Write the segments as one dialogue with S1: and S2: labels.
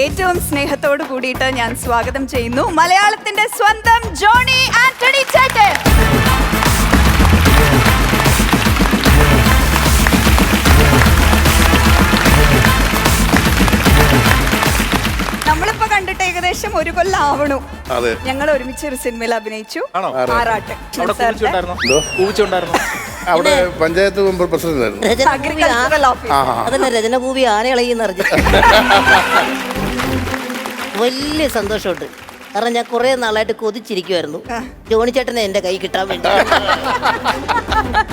S1: ഏറ്റവും സ്നേഹത്തോട് കൂടിയിട്ട് ഞാൻ സ്വാഗതം ചെയ്യുന്നു. മലയാളത്തിന്റെ സ്വന്തം ജോണി ആന്റണി ചേട്ടൻ. നമ്മളിപ്പോ കണ്ടിട്ട് ഏകദേശം ഒരു കൊല്ലം ആവണു.
S2: അതെ.
S1: ഞങ്ങൾ ഒരുമിച്ച് ഒരു സിനിമയിൽ അഭിനയിച്ചു? ആറാട്ട്.
S3: അവിടെ
S2: പഞ്ചായത്ത് മെമ്പർ പ്രസിഡന്റ് ആയിരുന്നു.
S4: രചനഭൂമി ആ-
S1: അഗ്രികൾച്ചറൽ ഓഫീസ്
S4: അതല്ല രചനഭൂമി ആനയിളകിന്ന് അറിഞ്ഞു. വലിയ സന്തോഷമുണ്ട്. കാരണം ഞാൻ കുറെ നാളായിട്ട് കൊതിച്ചിരിക്കുമായിരുന്നു ജോണി ചേട്ടനെ എന്റെ കൈ കിട്ടാൻ വേണ്ടി.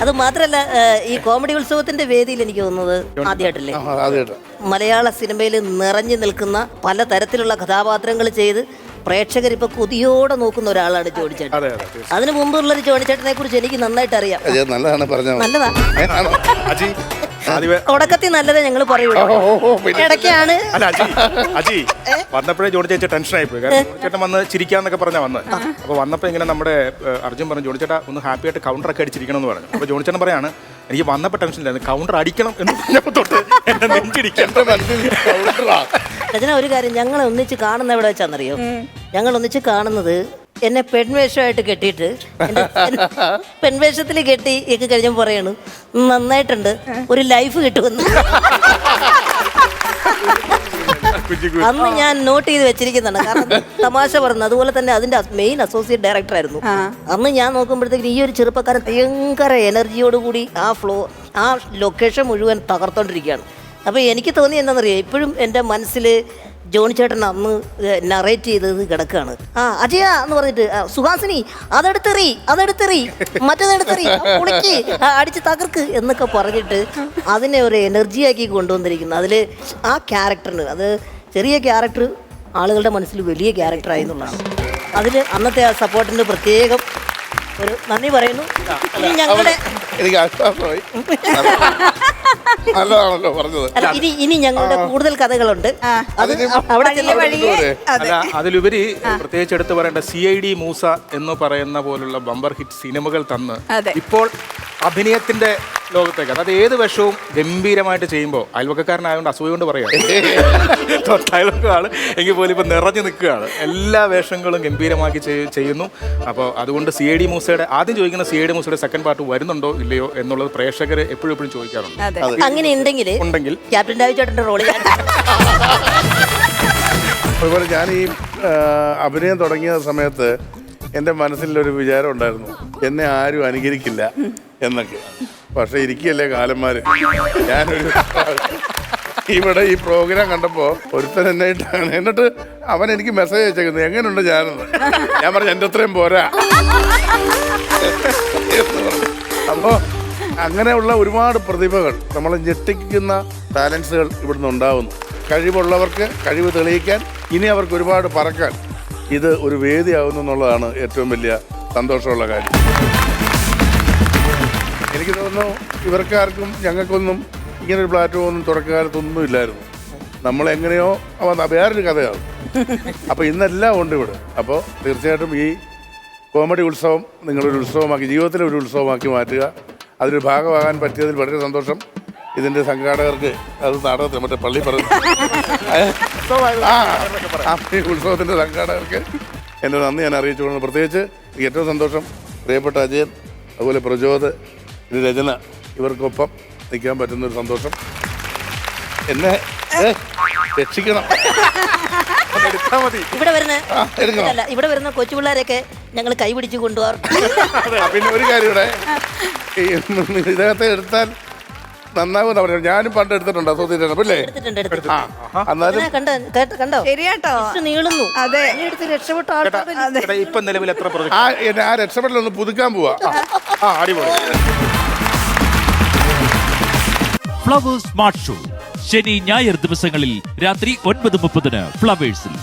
S4: അത് മാത്രല്ല ഈ കോമഡി ഉത്സവത്തിന്റെ വേദിയിൽ എനിക്ക് തോന്നുന്നത് ആദ്യമായിട്ടല്ലേ
S2: ആദ്യമായിട്ട്
S4: മലയാള സിനിമയിൽ നിറഞ്ഞു നിൽക്കുന്ന പല തരത്തിലുള്ള കഥാപാത്രങ്ങൾ ചെയ്ത് പ്രേക്ഷകർ ഇപ്പൊ കൊതിയോടെ നോക്കുന്ന ഒരാളാണ് ജോണി ചേട്ടൻ
S3: അതെ അതെ തീർച്ചയായും.
S4: അതിനു മുമ്പുള്ള ഒരു ജോണിച്ചേട്ടനെ കുറിച്ച് എനിക്ക് നന്നായിട്ട് അറിയാം
S2: നല്ലതാണ് പറഞ്ഞത്
S4: നല്ലതാ.
S2: ആണോ?
S3: അജി ആദ്യമേ
S4: തുടക്കത്തിൽ നല്ലതേ ഞങ്ങൾ പറയുള്ളൂ.
S2: ഓ, ഓ, ഓ, പിന്നെ
S4: ഇടയ്ക്കാണ്.
S3: അല്ല അജി അജി വന്നപ്പോഴേ ജോണി ചേച്ചി ടെൻഷൻ ആയി പോയി. കാരണം ജോണി ചേട്ടൻ വന്ന് ചിരിക്കാന്നൊക്കെ പറഞ്ഞാ വന്ന്. അപ്പൊ വന്നപ്പോ ഇങ്ങനെ നമ്മുടെ ഏഹ്, അർജുൻ പറഞ്ഞു ജോണി ചേട്ടാ ഒന്ന് ഹാപ്പി ആയിട്ട് കൗണ്ടർ ഒക്കെ അടിച്ചിരിക്കണം എന്ന് പറഞ്ഞു. അപ്പൊ ജോണി ചേട്ടൻ പറയാണ് എനിക്ക് വന്നപ്പോ ടെൻഷൻ ഇല്ലായിരുന്നു. കൗണ്ടർ അടിക്കണം എന്ന് പറഞ്ഞപ്പോ തൊട്ട് എന്നെ നെഞ്ചിടിക്കാൻ
S2: എന്റെ മനസ്സിൽ കൗണ്ടറാ.
S4: രചന ഒരു കാര്യം ഞങ്ങൾ ഒന്നിച്ച് കാണുന്ന എവിടെ വെച്ചാന്നറിയോ? ഞങ്ങൾ ഒന്നിച്ച് കാണുന്നത് എന്നെ പെൺവേഷമായിട്ട് കെട്ടിയിട്ട് പെൺവേഷത്തിൽ കെട്ടി ഒക്കെ കഴിഞ്ഞ പറയണു നന്നായിട്ടുണ്ട്. ഒരു ലൈഫ് കിട്ടുമെന്ന്. അന്ന് ഞാൻ നോട്ട് ചെയ്ത് വെച്ചിരിക്കുന്നതാണ്. കാരണം തമാശ പറഞ്ഞു അതുപോലെ തന്നെ അതിന്റെ മെയിൻ അസോസിയേറ്റ് ഡയറക്ടർ ആയിരുന്നു. അന്ന് ഞാൻ നോക്കുമ്പോഴത്തേക്കും ഈ ഒരു ചെറുപ്പക്കാരൻ ഭയങ്കര എനർജിയോടുകൂടി ആ ഫ്ലോ ആ ലൊക്കേഷൻ മുഴുവൻ തകർത്തോണ്ടിരിക്കുകയാണ്. അപ്പോൾ എനിക്ക് തോന്നി എന്താണെന്നറിയാം ഇപ്പോഴും എന്റെ മനസ്സിൽ ജോണി ചേട്ടൻ അന്ന് നറേറ്റ് ചെയ്തത് കിടക്കുകയാണ് ആ അജയ എന്ന് പറഞ്ഞിട്ട് സുഹാസിനി അതെടുത്തെറി അതെടുത്തെറി മറ്റേതെടുത്തെറി കുളിക്ക് അടിച്ച് തകർക്ക് എന്നൊക്കെ പറഞ്ഞിട്ട് അതിനെ ഒരു എനർജിയാക്കി കൊണ്ടുവന്നിരിക്കുന്നു. അതിൽ ആ ക്യാരക്ടറിന് അത് ചെറിയ ക്യാരക്ടർ ആളുകളുടെ മനസ്സിൽ വലിയ ക്യാരക്ടറായി എന്നുള്ളതാണ്. അതിൽ അന്നത്തെ ആ സപ്പോർട്ടിന് പ്രത്യേകം ഒരു നന്ദി പറയുന്നു. ഞങ്ങളുടെ
S2: എനിക്ക് നല്ലതാണല്ലോ പറഞ്ഞത്.
S4: അല്ല ഇനി ഇനി ഞങ്ങളുടെ കൂടുതൽ കഥകളുണ്ട്. അത് അവിടെ ചെല്ലുമ്പോൾ
S3: അല്ല അതിലുപരി പ്രത്യേകിച്ച് എടുത്തു പറയേണ്ട സി ഐ ഡി മൂസ എന്ന് പറയുന്ന പോലുള്ള ബമ്പർ ഹിറ്റ് സിനിമകൾ തന്ന് ഇപ്പോൾ അഭിനയത്തിന്റെ ലോകത്തേക്ക് അതായത് ഏത് വേഷവും ഗംഭീരമായിട്ട് ചെയ്യുമ്പോൾ അയൽവക്കക്കാരനായതുകൊണ്ട് അസൂയ കൊണ്ട് പറയാം തൊട്ടയൽവക്കാണ് എങ്കിൽ പോലും ഇപ്പം നിറഞ്ഞു നിൽക്കുകയാണ്. എല്ലാ വേഷങ്ങളും ഗംഭീരമാക്കി ചെയ്യുന്നു. അപ്പോൾ അതുകൊണ്ട് സി ഐ ഡി മൂസയുടെ ആദ്യം ചോദിക്കുന്ന സി ഐ ഡി മൂസയുടെ സെക്കൻഡ് പാർട്ട് വരുന്നുണ്ടോ ഇല്ലയോ എന്നുള്ളത് പ്രേക്ഷകർ എപ്പോഴും എപ്പോഴും ചോദിക്കാറുണ്ട്.
S1: അതെ.
S4: അങ്ങനെ ഉണ്ടെങ്കിൽ
S3: ഉണ്ടെങ്കിൽ
S4: ക്യാപ്റ്റൻ റോൾ
S2: അതുപോലെ ഞാൻ ഈ അഭിനയം തുടങ്ങിയ സമയത്ത് എന്റെ മനസ്സിലൊരു വിചാരം ഉണ്ടായിരുന്നു. എന്നെ ആരും അനുകരിക്കില്ല എന്നൊക്കെ. പക്ഷെ ഇരിക്കുകയല്ലേ കാലന്മാര്. ഞാനൊരു ഇവിടെ ഈ പ്രോഗ്രാം കണ്ടപ്പോ ഒരുത്തൻ എന്നെ എന്നിട്ട് അവൻ എനിക്ക് മെസ്സേജ് അയച്ചേക്കുന്നത് എങ്ങനെയുണ്ട് ഞാനെന്ന്? ഞാൻ പറഞ്ഞു എന്റെ അത്രയും പോരാ. അപ്പോ അങ്ങനെയുള്ള ഒരുപാട് പ്രതിഭകൾ നമ്മളെ ഞെട്ടിക്കുന്ന ടാലൻസുകൾ ഇവിടുന്ന് ഉണ്ടാവുന്നു. കഴിവുള്ളവർക്ക് കഴിവ് തെളിയിക്കാൻ ഇനി അവർക്ക് ഒരുപാട് പറക്കാൻ ഇത് ഒരു വേദിയാവുന്നു എന്നുള്ളതാണ് ഏറ്റവും വലിയ സന്തോഷമുള്ള കാര്യം. എനിക്ക് തോന്നുന്നു ഇവർക്കാർക്കും ഞങ്ങൾക്കൊന്നും ഇങ്ങനെ ഒരു പ്ലാറ്റ്ഫോം ഒന്നും തുടക്കകാലത്തൊന്നും ഇല്ലായിരുന്നു. നമ്മളെങ്ങനെയോ അവ വേറൊരു കഥയാണ് അപ്പോൾ ഇന്നെല്ലാം ഉണ്ട് ഇവിടെ. അപ്പോൾ തീർച്ചയായിട്ടും ഈ കോമഡി ഉത്സവം നിങ്ങളൊരു ഉത്സവമാക്കി ജീവിതത്തിലെ ഒരു ഉത്സവമാക്കി മാറ്റുക. അതിലൊരു ഭാഗമാകാൻ പറ്റിയതിൽ വളരെ സന്തോഷം. ഇതിന്റെ സംഘാടകർക്ക് അത് നാടകത്തിൽ മറ്റേ പള്ളി പറഞ്ഞു. ആ ഉത്സവത്തിന്റെ സംഘാടകർക്ക് എന്റെ നന്ദി ഞാൻ അറിയിച്ചുകൊണ്ട് പ്രത്യേകിച്ച് ഏറ്റവും സന്തോഷം പ്രിയപ്പെട്ട അജയൻ അതുപോലെ പ്രചോദ് രചന ഇവർക്കൊപ്പം നിൽക്കാൻ പറ്റുന്ന ഒരു സന്തോഷം. എന്നെ രക്ഷിക്കണം.
S4: ഇവിടെ വരുന്ന അല്ല ഇവിടെ വരുന്ന കൊച്ചു പിള്ളേരെയൊക്കെ ഞങ്ങൾ കൈപിടിച്ച് കൊണ്ടുപോകാറുണ്ട്.
S2: പിന്നെ ഒരു കാര്യം ഇവിടെ. ഇദ്ദേഹത്തെ എടുത്താൽ നന്നാവും പറഞ്ഞു ഞാനും പണ്ട് എടുത്തിട്ടുണ്ട് അസോസിയേഷൻ അല്ലേ
S4: എടുത്തിട്ടുണ്ട് എടുത്തിട്ടുണ്ട്.
S2: ആ എന്നാലും
S4: ഇതിനെ കണ്ടോ? കേട്ടോ കണ്ടോ?
S1: ശരിയാട്ടോ.
S4: ഇത് നീളുന്നു.
S1: അതെ.
S4: ഇതിനെ എടുത്ത് രക്ഷപ്പെട്ട ആൾക്കാർ
S3: ചേട്ടാ ഇപ്പൊ നിലവിൽ എത്ര പ്രൊജക്ട്?
S2: ആ എന്നെ ആ രക്ഷപ്പെടലൊന്ന് പുതുക്കാൻ പോവാ.
S3: ആ അടിപൊളി.
S5: Flowers smart show. ശനി ഞായർ ദിവസങ്ങളിൽ രാത്രി ഒൻപത് മുപ്പതിന് ഫ്ലവേഴ്സിൽ.